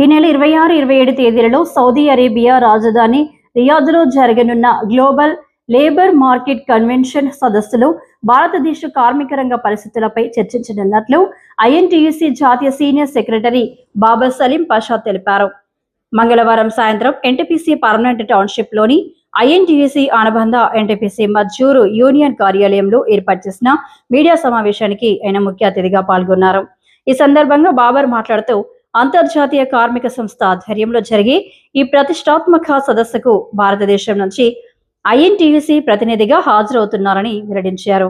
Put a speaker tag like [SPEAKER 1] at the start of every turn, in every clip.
[SPEAKER 1] ఈ నెల ఇరవై ఆరు ఇరవై ఏడు తేదీలలో సౌదీ అరేబియా రాజధాని రియాద్లో జరగనున్న గ్లోబల్ లేబర్ మార్కెట్ కన్వెన్షన్ సదస్సులో భారతదేశ కార్మిక రంగ పరిస్థితులపై చర్చించనున్నట్లు ఐఎన్టీయూసీ జాతీయ సీనియర్ సెక్రటరీ బాబా సలీం పాషా తెలిపారు. మంగళవారం సాయంత్రం ఎన్టీపీసీ పర్మనెంట్ టౌన్షిప్లోని ఐఎన్టీయూసీ అనుబంధ ఎన్టీపీసీ మజ్జూరు యూనియన్ కార్యాలయంలో ఏర్పాటు చేసిన మీడియా సమావేశానికి ఆయన ముఖ్య అతిథిగా పాల్గొన్నారు. ఈ సందర్భంగా బాబర్ మాట్లాడుతూ అంతర్జాతీయ కార్మిక సంస్థ ఆధ్వర్యంలో జరిగే ఈ ప్రతిష్టాత్మక సదస్సుకు భారతదేశం నుంచి ఐఎన్టీయూసీ ప్రతినిధిగా హాజరవుతున్నారని వెల్లడించారు.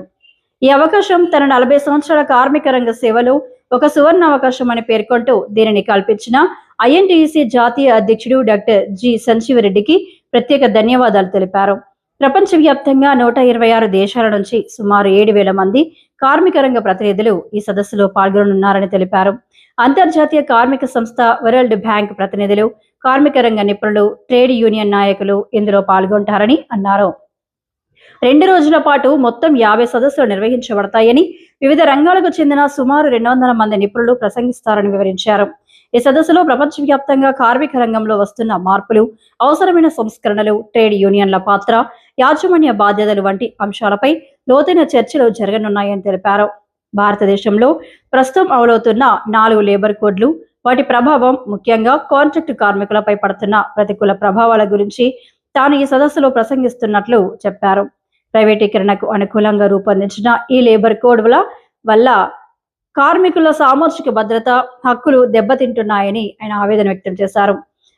[SPEAKER 1] ఈ అవకాశం తన నలభై సంవత్సరాల కార్మిక రంగ సేవలు ఒక సువర్ణ అవకాశం అని పేర్కొంటూ దీనిని కల్పించిన ఐఎన్టీయూసీ జాతీయ అధ్యక్షుడు డాక్టర్ జి సంజీవరెడ్డికి ప్రత్యేక ధన్యవాదాలు తెలిపారు. ప్రపంచవ్యాప్తంగా నూట ఇరవై ఆరు దేశాల నుంచి సుమారు ఏడు వేల మంది కార్మిక రంగ ప్రతినిధులు ఈ సదస్సులో పాల్గొననున్నారని తెలిపారు. అంతర్జాతీయ కార్మిక సంస్థ వరల్డ్ బ్యాంక్ ప్రతినిధులు కార్మిక రంగ నిపుణులు ట్రేడ్ యూనియన్ నాయకులు ఇందులో పాల్గొంటారని అన్నారు. రెండు రోజుల పాటు మొత్తం యాభై సదస్సులు నిర్వహించబడతాయని వివిధ రంగాలకు చెందిన సుమారు రెండు వందల మంది నిపుణులు ప్రసంగిస్తారని వివరించారు. ఈ సదస్సులో ప్రపంచవ్యాప్తంగా కార్మిక రంగంలో వస్తున్న మార్పులు అవసరమైన సంస్కరణలు ట్రేడ్ యూనియన్ల పాత్ర యాజమాన్య బాధ్యతలు వంటి అంశాలపై లోతైన చర్చలు జరగనున్నాయని తెలిపారు. భారతదేశంలో ప్రస్తుతం అమలవుతున్న నాలుగు లేబర్ కోడ్లు వాటి ప్రభావం ముఖ్యంగా కాంట్రాక్ట్ కార్మికులపై పడుతున్న ప్రతికూల ప్రభావాల గురించి తాను ఈ సదస్సులో ప్రసంగిస్తున్నట్లు చెప్పారు. ప్రైవేటీకరణకు అనుకూలంగా రూపొందించిన ఈ లేబర్ కోడ్ వల్ల వల్ల కార్మికుల సామాజిక భద్రత హక్కులు దెబ్బతింటున్నాయని ఆయన ఆవేదన వ్యక్తం చేశారు.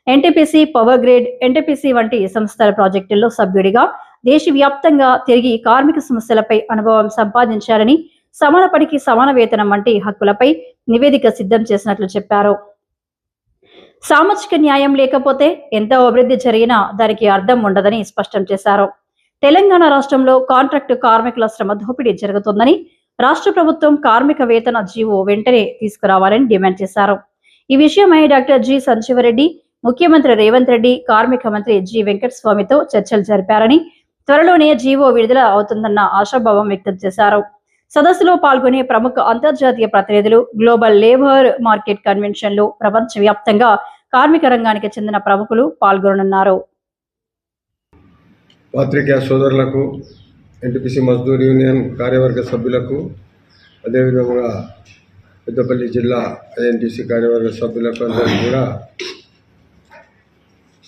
[SPEAKER 1] ఎన్టీపీసీ పవర్ గ్రేడ్ ఎన్టీపీసీ వంటి సంస్థల ప్రాజెక్టుల్లో సభ్యుడిగా దేశవ్యాప్తంగా తిరిగి కార్మిక సమస్యలపై అనుభవం సంపాదించారని సమాన పనికి సమాన వేతనం వంటి హక్కులపై నివేదిక సిద్ధం చేసినట్లు చెప్పారు. సామాజిక న్యాయం లేకపోతే ఎంత అభివృద్ధి జరిగినా దానికి అర్థం ఉండదని స్పష్టం చేశారు. తెలంగాణ రాష్ట్రంలో కాంట్రాక్టు కార్మికుల శ్రమ దోపిడీ జరుగుతుందని రాష్ట్ర ప్రభుత్వం కార్మిక వేతన జీవో వెంటనే తీసుకురావాలని డిమాండ్ చేశారు. ఈ విషయమై డాక్టర్ జి సంజీవరెడ్డి ముఖ్యమంత్రి రేవంత్ రెడ్డి కార్మిక మంత్రి జి వెంకటస్వామితో చర్చలు జరిపారని త్వరలోనే జీవో విడుదల అవుతుందన్న ఆశాభావం వ్యక్తం చేశారు. సదస్సులో పాల్గొనే ప్రముఖ అంతర్జాతీయ ప్రతినిధులు గ్లోబల్ లేబర్ మార్కెట్ కన్వెన్షన్లు ప్రపంచవ్యాప్తంగా కార్మిక రంగానికి చెందిన ప్రముఖులు పాల్గొననున్నారు.
[SPEAKER 2] పాత్రికా సోదరులకు ఎన్టీపీసీ మజ్దూర్ యూనియన్ కార్యవర్గ సభ్యులకు అదేవిధంగా పెద్దపల్లి జిల్లా ఐఎన్టీసీ కార్యవర్గ సభ్యులకు అందరికీ కూడా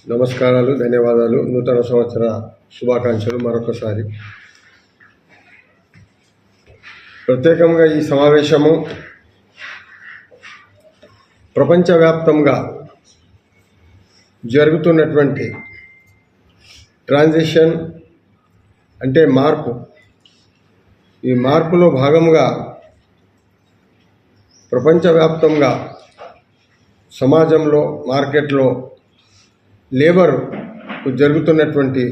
[SPEAKER 2] నమస్కారాలు ధన్యవాదాలు. నూతన సంవత్సర శుభాకాంక్షలు మరొకసారి. ప్రత్యేకంగా ఈ సమావేశము ప్రపంచవ్యాప్తంగా జరుగుతున్నటువంటి ట్రాన్సిషన్ అంటే మార్పు. ఈ మార్పులో భాగంగా ప్రపంచవ్యాప్తంగా సమాజంలో మార్కెట్లో లేబర్ జరుగుతున్నటువంటి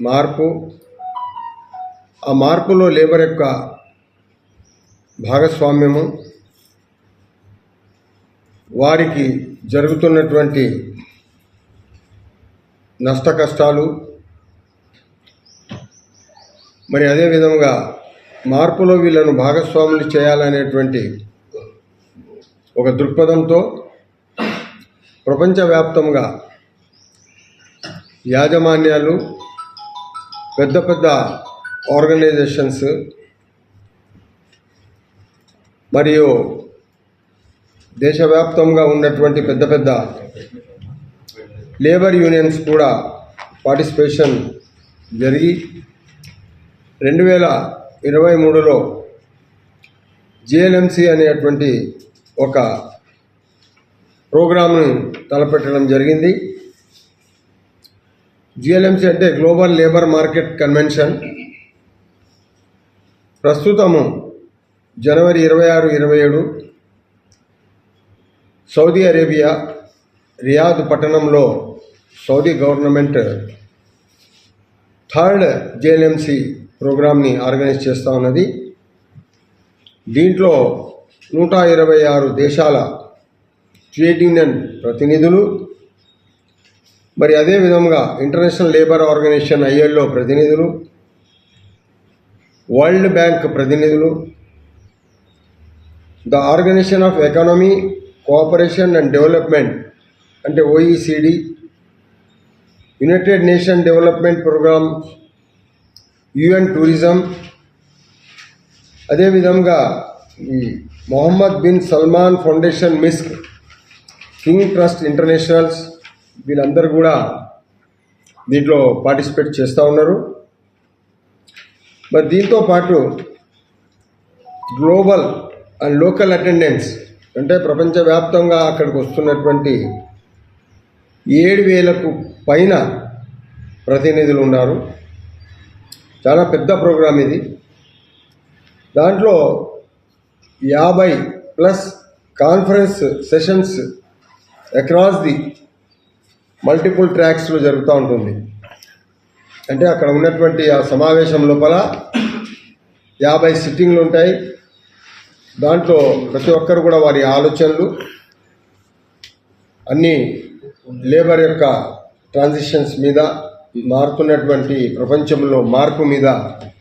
[SPEAKER 2] మార్పు ఆ మార్పులో లేబర్ యొక్క భాగస్వామ్యము వారికి జరుగుతున్నటువంటి నష్ట కష్టాలు మరి అదేవిధంగా మార్పులో వీళ్ళను భాగస్వాములు చేయాలనేటువంటి ఒక దృక్పథంతో ప్రపంచవ్యాప్తంగా యాజమాన్యాలు పెద్ద పెద్ద ఆర్గనైజేషన్స్ మరియు దేశవ్యాప్తంగా ఉన్నటువంటి పెద్ద పెద్ద లేబర్ యూనియన్స్ కూడా పార్టిసిపేషన్ జరిగి రెండు వేల ఇరవై మూడులో జిఎల్ఎంసి అనేటువంటి ఒక ప్రోగ్రామ్ను తలపెట్టడం జరిగింది. జిఎల్ఎంసి అంటే గ్లోబల్ లేబర్ మార్కెట్ కన్వెన్షన్. ప్రస్తుతము జనవరి ఇరవై ఆరు ఇరవై ఏడు సౌదీ అరేబియా రియాద్ పట్టణంలో సౌదీ గవర్నమెంట్ థర్డ్ జేఎల్ఎంసి ప్రోగ్రామ్ని ఆర్గనైజ్ చేస్తూ ఉన్నది. దీంట్లో నూట ఇరవై ఆరు దేశాల ట్రేడ్ యూనియన్ ప్రతినిధులు మరి అదేవిధంగా ఇంటర్నేషనల్ లేబర్ ఆర్గనైజేషన్ ఐఎల్ఓ ప్రతినిధులు వరల్డ్ బ్యాంక్ ప్రతినిధులు the organisation of economy cooperation and development అంటే OECD United Nation development programme UN tourism అదేవిధంగా ఈ Mohammed bin Salman foundation Misk king trust internationals వీళ్ళందరూ కూడా దీంట్లో పార్టిసిపేట్ చేస్తూ ఉన్నారు. మరి దీంతో పాటు గ్లోబల్ అండ్ లోకల్ అటెండెన్స్ అంటే ప్రపంచవ్యాప్తంగా అక్కడికి వస్తున్నటువంటి ఏడు వేలకు పైన ప్రతినిధులు ఉన్నారు. చాలా పెద్ద ప్రోగ్రాం ఇది. దాంట్లో యాభై plus conference sessions across the multiple ట్రాక్స్లో జరుగుతూ ఉంటుంది. అంటే అక్కడ ఉన్నటువంటి ఆ సమావేశం లోపల యాభై సిట్టింగ్లు ఉంటాయి. దాంట్లో ప్రతి ఒక్కరు కూడా వారి ఆలోచనలు అన్నీ లేబర్ యొక్క ట్రాన్సిషన్స్ మీద మారుతున్నటువంటి ప్రపంచంలో మార్పు మీద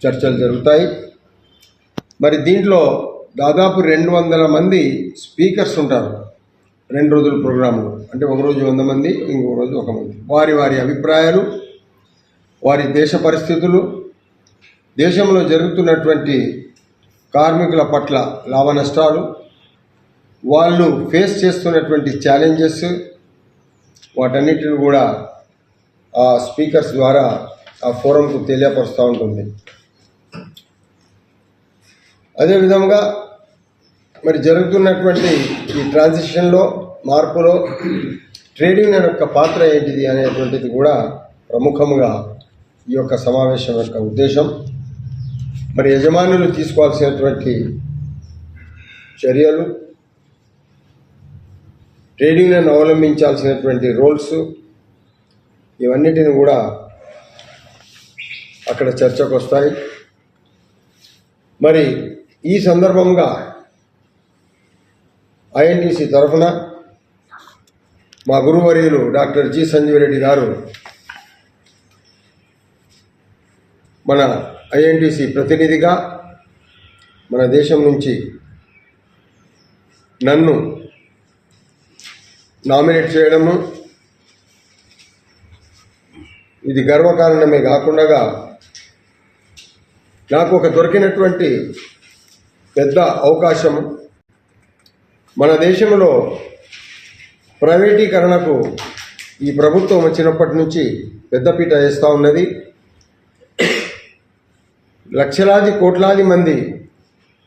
[SPEAKER 2] చర్చలు జరుగుతాయి. మరి దీంట్లో దాదాపు రెండు వందల మంది స్పీకర్స్ ఉంటారు రెండు రోజుల ప్రోగ్రాంలో. అంటే ఒక రోజు వంద మంది ఇంకో రోజు ఒక మంది. వారి వారి అభిప్రాయాలు వారి దేశ పరిస్థితులు దేశంలో జరుగుతున్నటువంటి కార్మికుల పట్ల లాభ నష్టాలు వాళ్ళు ఫేస్ చేస్తున్నటువంటి ఛాలెంజెస్ వాటన్నిటిని కూడా ఆ స్పీకర్స్ ద్వారా ఆ ఫోరంకు తెలియపరుస్తూ ఉంటుంది. అదేవిధంగా మరి జరుగుతున్నటువంటి ఈ ట్రాన్సిషన్లో మార్పులో ట్రేడ్ యూనియన్ యొక్క పాత్ర ఏంటిది అనేటువంటిది కూడా ప్రముఖంగా ఈ యొక్క సమావేశం యొక్క ఉద్దేశం. మరి యజమానులు తీసుకోవాల్సినటువంటి చర్యలు ట్రేడింగ్లను అవలంబించాల్సినటువంటి రోల్స్ ఇవన్నిటిని కూడా అక్కడ చర్చకు వస్తాయి మరి ఈ సందర్భంగా ఐఎన్టీసీ తరఫున మా గురువర్యులు డాక్టర్ జి సంజీవ్ రెడ్డి గారు మన ఐఎన్టీసీ ప్రతినిధిగా మన దేశం నుంచి నన్ను నామినేట్ చేయడము ఇది గర్వకారణమే కాకుండా నాకు ఒక దొరికినటువంటి పెద్ద అవకాశం మన దేశంలో ప్రైవేటీకరణకు ఈ ప్రభుత్వం వచ్చినప్పటి నుంచి పెద్దపీట వేస్తూ ఉన్నది. లక్షలాది కోట్లాది మంది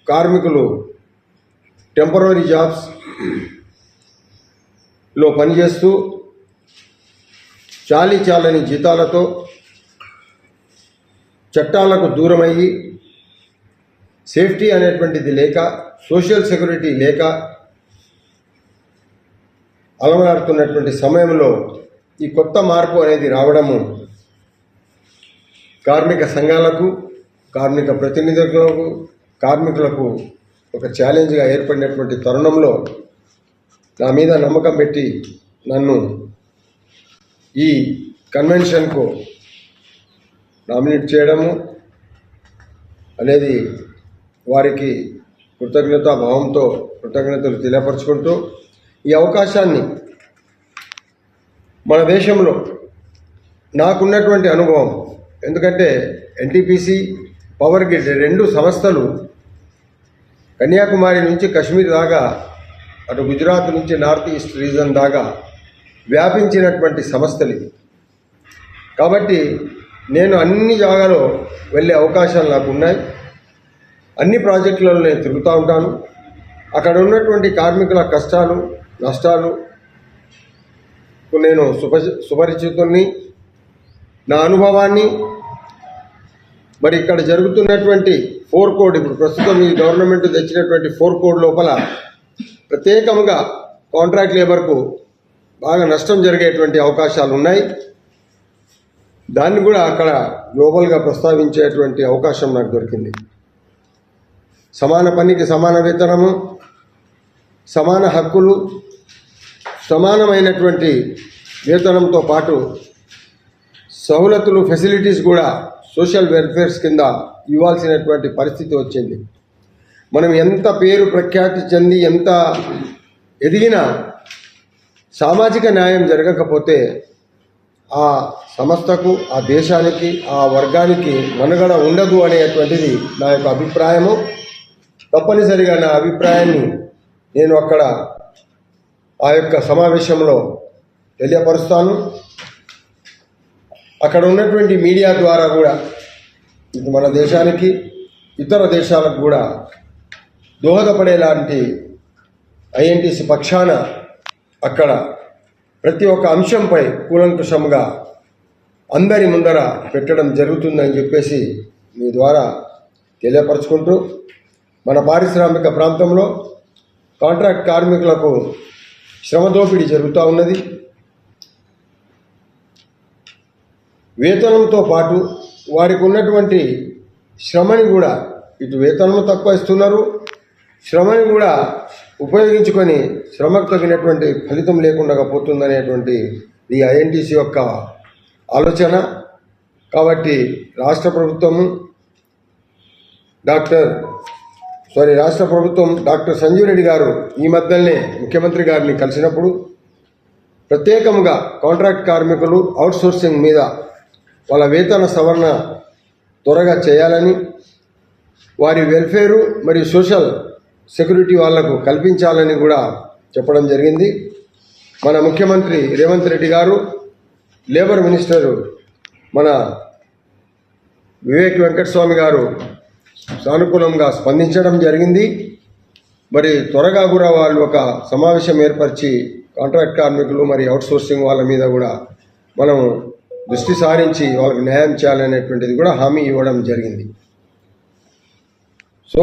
[SPEAKER 2] కార్మికులు టెంపరీ జాబ్స్లో పనిచేస్తూ చాలీ చాలని జీతాలతో చట్టాలకు దూరమయ్యి సేఫ్టీ అనేటువంటిది లేక సోషల్ సెక్యూరిటీ లేక అలమలాడుతున్నటువంటి సమయంలో ఈ కొత్త మార్పు అనేది రావడము కార్మిక సంఘాలకు కార్మిక ప్రతినిధులకు కార్మికులకు ఒక ఛాలెంజ్గా ఏర్పడినటువంటి తరుణంలో నా మీద నమ్మకం పెట్టి నన్ను ఈ కన్వెన్షన్కు నామినేట్ చేయడము అనేది వారికి కృతజ్ఞతా భావంతో కృతజ్ఞతలు తెలియపరచుకుంటూ ఈ అవకాశాన్ని మన దేశంలో నాకున్నటువంటి అనుభవం. ఎందుకంటే ఎన్టీపీసీ పవర్ గ్రిడ్ రెండు సంస్థలు కన్యాకుమారి నుంచి కాశ్మీర్ దాకా అటు గుజరాత్ నుంచి నార్త్ ఈస్ట్ రీజన్ దాకా వ్యాపించినటువంటి సంస్థలు ఇవి. కాబట్టి నేను అన్ని జాగాలో వెళ్ళే అవకాశాలు నాకు ఉన్నాయి. అన్ని ప్రాజెక్టులలో నేను తిరుగుతూ ఉంటాను. అక్కడ ఉన్నటువంటి కార్మికుల కష్టాలు నష్టాలు నేను సుప సుపరిచితుల్ని నా అనుభవాన్ని మరి ఇక్కడ జరుగుతున్నటువంటి ఫోర్ కోడ్ ఇప్పుడు ప్రస్తుతం ఈ గవర్నమెంట్ తెచ్చినటువంటి ఫోర్ కోడ్ లోపల ప్రత్యేకంగా కాంట్రాక్ట్ లేబర్కు బాగా నష్టం జరిగేటువంటి అవకాశాలు ఉన్నాయి. దాన్ని కూడా అక్కడ గ్లోబల్గా ప్రస్తావించేటువంటి అవకాశం నాకు దొరికింది. సమాన పనికి సమాన వేతనము సమాన హక్కులు సమానమైనటువంటి వేతనంతో పాటు సౌలతులు ఫెసిలిటీస్ కూడా సోషల్ వెల్ఫేర్స్ కింద ఇవ్వాల్సినటువంటి పరిస్థితి వచ్చింది. మనం ఎంత పేరు ప్రఖ్యాతి చెంది ఎంత ఎదిగినా సామాజిక న్యాయం జరగకపోతే ఆ సంస్థకు ఆ దేశానికి ఆ వర్గానికి మనుగడ ఉండదు అనేటువంటిది నా యొక్క అభిప్రాయము. తప్పనిసరిగా నా అభిప్రాయాన్ని నేను అక్కడ ఆ యొక్క సమావేశంలో తెలియపరుస్తాను. అక్కడ ఉన్నటువంటి మీడియా ద్వారా కూడా ఇది మన దేశానికి ఇతర దేశాలకు కూడా దోహదపడేలాంటి ఐఎన్టీసీ పక్షాన అక్కడ ప్రతి ఒక్క అంశంపై కూలంకుషంగా అందరి ముందర పెట్టడం జరుగుతుందని చెప్పేసి మీ ద్వారా తెలియపరచుకుంటూ మన పారిశ్రామిక ప్రాంతంలో కాంట్రాక్ట్ కార్మికులకు శ్రమ దోపిడీ జరుగుతూ ఉన్నది. వేతనంతో పాటు వారికి ఉన్నటువంటి శ్రమని కూడా ఇటు వేతనము తక్కువ ఇస్తున్నారు. శ్రమని కూడా ఉపయోగించుకొని శ్రమకు తగినటువంటి ఫలితం లేకుండా పోతుందనేటువంటి ఈ ఐఎన్టీసీ యొక్క ఆలోచన. కాబట్టి రాష్ట్ర ప్రభుత్వము డాక్టర్ సారీ రాష్ట్ర ప్రభుత్వం డాక్టర్ సంజీవ్ రెడ్డి గారు ఈ మధ్యనే ముఖ్యమంత్రి గారిని కలిసినప్పుడు ప్రత్యేకంగా కాంట్రాక్ట్ కార్మికులు అవుట్సోర్సింగ్ మీద వాళ్ళ వేతన సవరణ త్వరగా చేయాలని వారి వెల్ఫేరు మరియు సోషల్ సెక్యూరిటీ వాళ్ళకు కల్పించాలని కూడా చెప్పడం జరిగింది. మన ముఖ్యమంత్రి రేవంత్ రెడ్డి గారు లేబర్ మినిస్టరు మన వివేక్ వెంకటస్వామి గారు సానుకూలంగా స్పందించడం జరిగింది. మరి త్వరగా కూడా వాళ్ళు ఒక సమావేశం ఏర్పరిచి కాంట్రాక్ట్ కార్మికులు మరి అవుట్సోర్సింగ్ వాళ్ళ మీద కూడా మనం దృష్టి సారించి వాళ్ళకి న్యాయం చేయాలనేటువంటిది కూడా హామీ ఇవ్వడం జరిగింది. So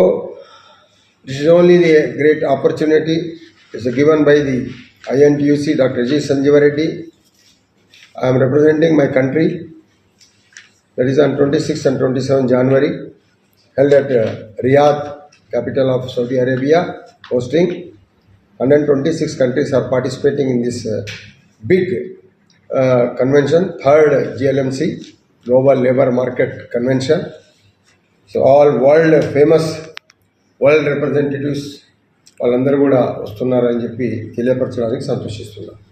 [SPEAKER 2] this is only the great opportunity is given by the INTUC doctor G Sanjeeva Reddy I'm representing my country that is on twenty six and twenty seven January held at Riyadh capital of Saudi Arabia hosting hundred twenty six countries are participating in this big convention third GLMC global labour market convention so all world famous world representatives వాళ్ళందరూ కూడా వస్తున్నారని చెప్పి తెలియపరచడానికి సంతోషిస్తున్నారు